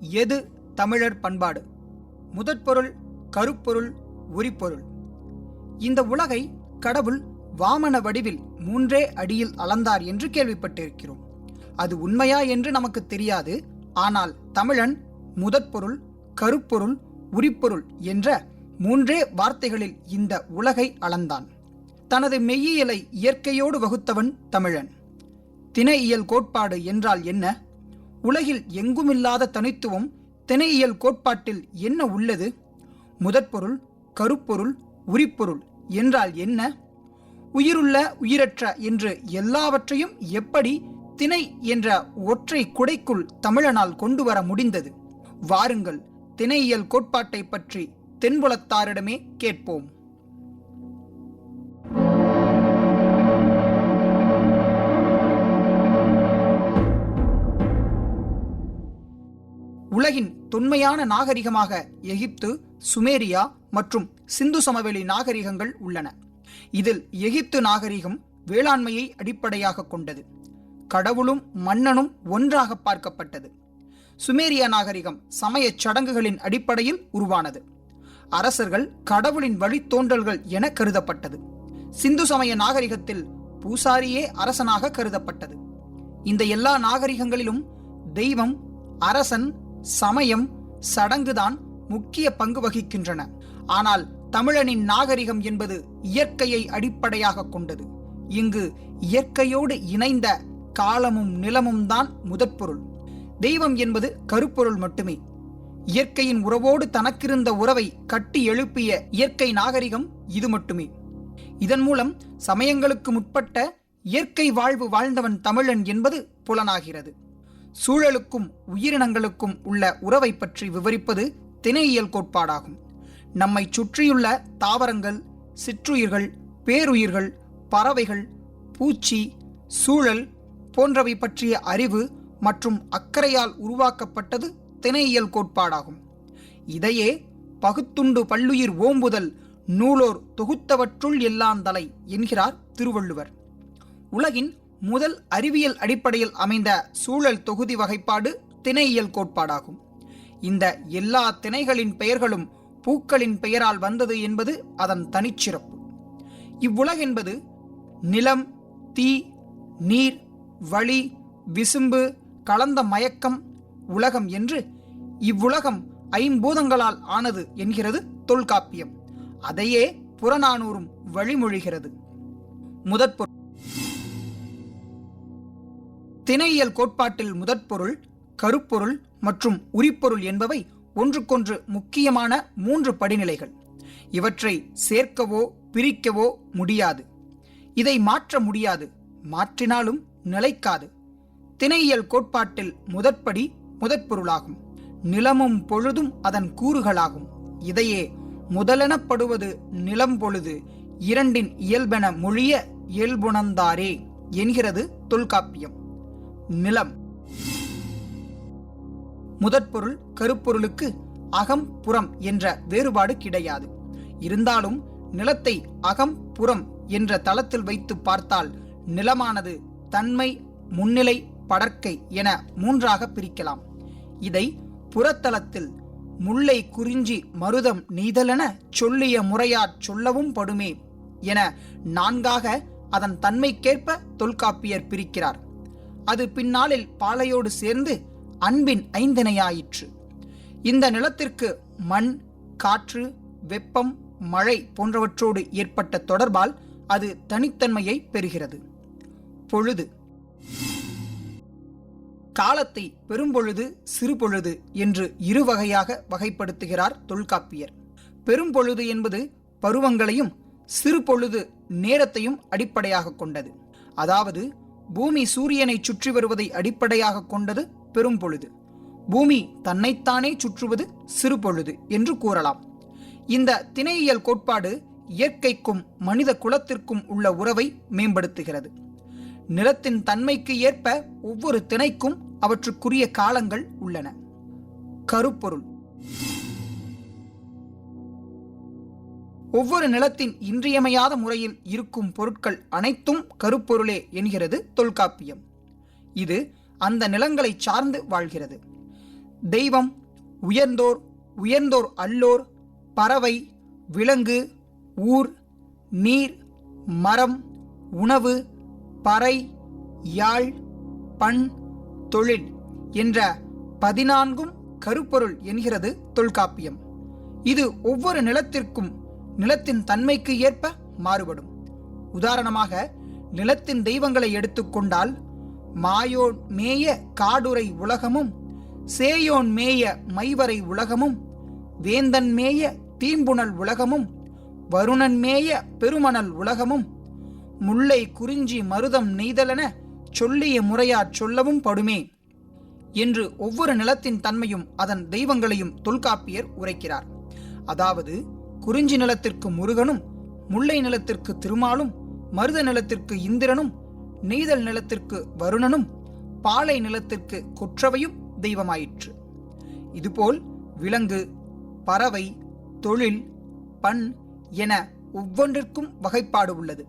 எது தமிழர் பண்பாடு? முதற்பொருள் கருப்பொருள் உரிப்பொருள். இந்த உலகை கடவுள் வாமன வடிவில் மூன்றே அடியில் அளந்தார் என்று கேள்விப்பட்டிருக்கிறோம். அது உண்மையா என்று நமக்கு தெரியாது. ஆனால் தமிழன் முதற்பொருள் கருப்பொருள் உரிப்பொருள் என்ற மூன்றே வார்த்தைகளில் இந்த உலகை அளந்தான். தனது மெய்யியலை இயற்கையோடு வகுத்தவன் தமிழன். திணையியல் கோட்பாடு என்றால் என்ன? உலகில் எங்குமில்லாத தனித்துவம் திணையியல் கோட்பாட்டில் என்ன உள்ளது? முதற்பொருள் கருப்பொருள் உரிப்பொருள் என்றால் என்ன? உயிருள்ள உயிரற்ற என்று எல்லாவற்றையும் எப்படி திணை என்ற ஒற்றை குடைக்குள் தமிழனால் கொண்டு வர முடிந்தது? வாருங்கள் திணையியல் கோட்பாட்டை பற்றி தென்புலத்தாரிடமே கேட்போம். உலகின் தொன்மையான நாகரிகமாக எகிப்து சுமேரியா மற்றும் சிந்து சமவெளி நாகரிகங்கள் உள்ளன. இதில் எகிப்து நாகரிகம் வேளாண்மையை அடிப்படையாக கொண்டது. கடவுளும் மன்னனும் ஒன்றாக பார்க்கப்பட்டது. சுமேரியா நாகரிகம் சமயச் சடங்குகளின் அடிப்படையில் உருவானது. அரசர்கள் கடவுளின் வழித்தோன்றல்கள் என கருதப்பட்டது. சிந்து சமய நாகரிகத்தில் பூசாரியே அரசனாக கருதப்பட்டது. இந்த எல்லா நாகரிகங்களிலும் தெய்வம் அரசன் சமயம் சடங்குதான் முக்கிய பங்கு வகிக்கின்றன. ஆனால் தமிழனின் நாகரிகம் என்பது இயற்கையை அடிப்படையாக கொண்டது. இங்கு இயற்கையோடு இணைந்த காலமும் நிலமும் தான் முதற்பொருள். தெய்வம் என்பது கருப்பொருள் மட்டுமே. இயற்கையின் உறவோடு தனக்கிருந்த உறவை கட்டி எழுப்பிய இயற்கை நாகரிகம் இது மட்டுமே. இதன் மூலம் சமயங்களுக்கு முற்பட்ட இயற்கை வாழ்வு வாழ்ந்தவன் தமிழன் என்பது புலனாகிறது. சூழலுக்கும் உயிரினங்களுக்கும் உள்ள உறவை பற்றி விவரிப்பது திணையியல் கோட்பாடாகும். நம்மை சுற்றியுள்ள தாவரங்கள் சிற்றுயிர்கள் பேருயிர்கள் பறவைகள் பூச்சி சூழல் போன்றவை பற்றிய அறிவு மற்றும் அக்கறையால் உருவாக்கப்பட்டது திணையியல் கோட்பாடாகும். இதையே பகுத்துண்டு பல்லுயிர் ஓம்புதல் நூலோர் தொகுத்தவற்றுள் எல்லாம் தலை என்கிறார் திருவள்ளுவர். உலகின் முதல் அறிவியல் அடிப்படையில் அமைந்த சூழல் தொகுதி வகைப்பாடு திணையியல் கோட்பாடாகும். இந்த எல்லா திணைகளின் பெயர்களும் பூக்களின் பெயரால் வந்தது என்பது அதன் தனிச்சிறப்பு. இவ்வுலகென்பது நிலம் தீ நீர் வழி விசும்பு கலந்த மயக்கம் உலகம் என்று இவ்வுலகம் ஐம்பூதங்களால் ஆனது என்கிறது தொல்காப்பியம். அதையே புறநானூறும் வழிமொழிகிறது. முதற்பொருள் திணையியல் கோட்பாட்டில் முதற்பொருள் கருப்பொருள் மற்றும் உரிப்பொருள் என்பவை ஒன்றுக்கொன்று முக்கியமான மூன்று படிநிலைகள். இவற்றை சேர்க்கவோ பிரிக்கவோ முடியாது. இதை மாற்ற முடியாது மாற்றினாலும் நிலைக்காது. திணையியல் கோட்பாட்டில் முதற்படி முதற்பொருளாகும். நிலமும் பொழுதும் அதன் கூறுகளாகும். இதையே முதலெனப்படுவது நிலம் பொழுது இரண்டின் இயல்பென மொழிய இயல்புணர்ந்தாரே என்கிறது தொல்காப்பியம். நிலம். முதற்பொருள் கருப்பொருளுக்கு அகம் புறம் என்ற வேறுபாடு கிடையாது. இருந்தாலும் நிலத்தை அகம் புறம் என்ற தளத்தில் வைத்து பார்த்தால் நிலமானது தன்மை முன்னிலை படர்க்கை என மூன்றாக பிரிக்கலாம். இதை புறத்தளத்தில் முல்லை குறிஞ்சி மருதம் நீதலென சொல்லிய முறையாற் சொல்லவும் படுமே என நான்காக அதன் தன்மைக்கேற்ப தொல்காப்பியர் பிரிக்கிறார். அது பின்னாளில் பாலையோடு சேர்ந்து அன்பின் ஐந்திணையாயிற்று. இந்த நிலத்திற்கு மண் காற்று வெப்பம் மழை போன்றவற்றோடு ஏற்பட்ட தொடர்பால் அது தனித்தன்மையை பெறுகிறது. பொழுது. காலத்தை பெரும்பொழுது சிறுபொழுது என்று இரு வகையாக வகைப்படுத்துகிறார் தொல்காப்பியர். பெரும்பொழுது என்பது பருவங்களையும் சிறுபொழுது நேரத்தையும் அடிப்படையாக கொண்டது. அதாவது பூமி சூரியனை சுற்றி வருவதை அடிப்படையாக கொண்டது பெரும்பொழுது பூமி தன்னைத்தானே சுற்றுவது சிறுபொழுது என்று கூறலாம். இந்த திணையியல் கோட்பாடு இயற்கைக்கும் மனித குலத்திற்கும் உள்ள உறவை மேம்படுத்துகிறது. நிலத்தின் தன்மைக்கு ஏற்ப ஒவ்வொரு திணைக்கும் அவற்றுக்குரிய காலங்கள் உள்ளன. கருப்பொருள். ஒவ்வொரு நிலத்தின் இன்றியமையாத முறையில் இருக்கும் பொருட்கள் அனைத்தும் கருப்பொருளே என்கிறது தொல்காப்பியம். இது அந்த நிலங்களை சார்ந்து வாழ்கிறது. தெய்வம் உயர்ந்தோர் உயர்ந்தோர் அல்லோர் பறவை விலங்கு ஊர் நீர் மரம் உணவு பறை யாழ் பண் தொழில் என்ற பதினான்கும் கருப்பொருள் என்கிறது தொல்காப்பியம். இது ஒவ்வொரு நிலத்திற்கும் நிலத்தின் தன்மைக்கு ஏற்ப மாறுபடும். உதாரணமாக நிலத்தின் தெய்வங்களை எடுத்துக்கொண்டால் மாயோன் மேய காடுரை உலகமும் சேயோன் மேய மைவரை உலகமும் வேந்தன் மேய தீம்புணல் உலகமும் வருணன் மேய பெருமணல் உலகமும் முல்லை குறிஞ்சி மருதம் நெய்தலென சொல்லிய முறையாற் சொல்லவும் படுமே என்று ஒவ்வொரு நிலத்தின் தன்மையும் அதன் தெய்வங்களையும் தொல்காப்பியர் உரைக்கிறார். அதாவது குறிஞ்சி நிலத்திற்கு முருகனும் முல்லை நிலத்திற்கு திருமாலும் மருத நிலத்திற்கு இந்திரனும் நெய்தல் நிலத்திற்கு வருணனும் பாலை நிலத்திற்கு கொற்றவையும் தெய்வமாயிற்று. இதுபோல் விலங்கு பறவை தொழில் பண் என ஒவ்வொன்றிற்கும் வகைப்பாடு உள்ளது.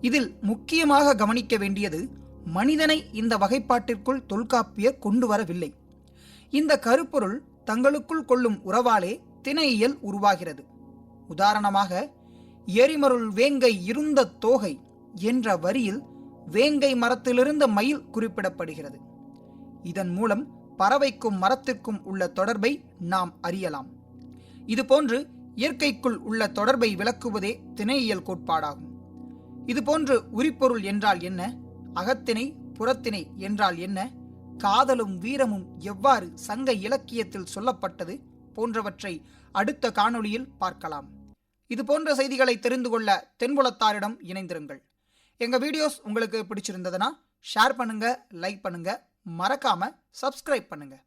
இதில் முக்கியமாக கவனிக்க வேண்டியது மனிதனை இந்த வகைப்பாட்டிற்குள் தொல்காப்பியர் கொண்டு வரவில்லை. இந்த கருப்பொருள் தங்களுக்குள் கொள்ளும் உறவாலே திணையியல் உருவாகிறது. உதாரணமாக எரிமருள் வேங்கை இருந்த தோகை என்ற வரியில் வேங்கை மரத்திலிருந்த மயில் குறிப்பிடப்படுகிறது. இதன் மூலம் பறவைக்கும் மரத்திற்கும் உள்ள தொடர்பை நாம் அறியலாம். இதுபோன்று இயற்கைக்குள் உள்ள தொடர்பை விளக்குவதே திணையியல் கோட்பாடாகும். இதுபோன்று உரிப்பொருள் என்றால் என்ன? அகத்திணை புறத்திணை என்றால் என்ன? காதலும் வீரமும் எவ்வாறு சங்க இலக்கியத்தில் சொல்லப்பட்டது போன்றவற்றை அடுத்த காணொளியில் பார்க்கலாம். இது போன்ற செய்திகளை தெரிந்து கொள்ள தென்புலத்தாரிடம் இணைந்திருங்கள். எங்கள் வீடியோஸ் உங்களுக்கு பிடிச்சிருந்ததுன்னா ஷேர் பண்ணுங்கள் லைக் பண்ணுங்கள் மறக்காமல் சப்ஸ்கிரைப் பண்ணுங்கள்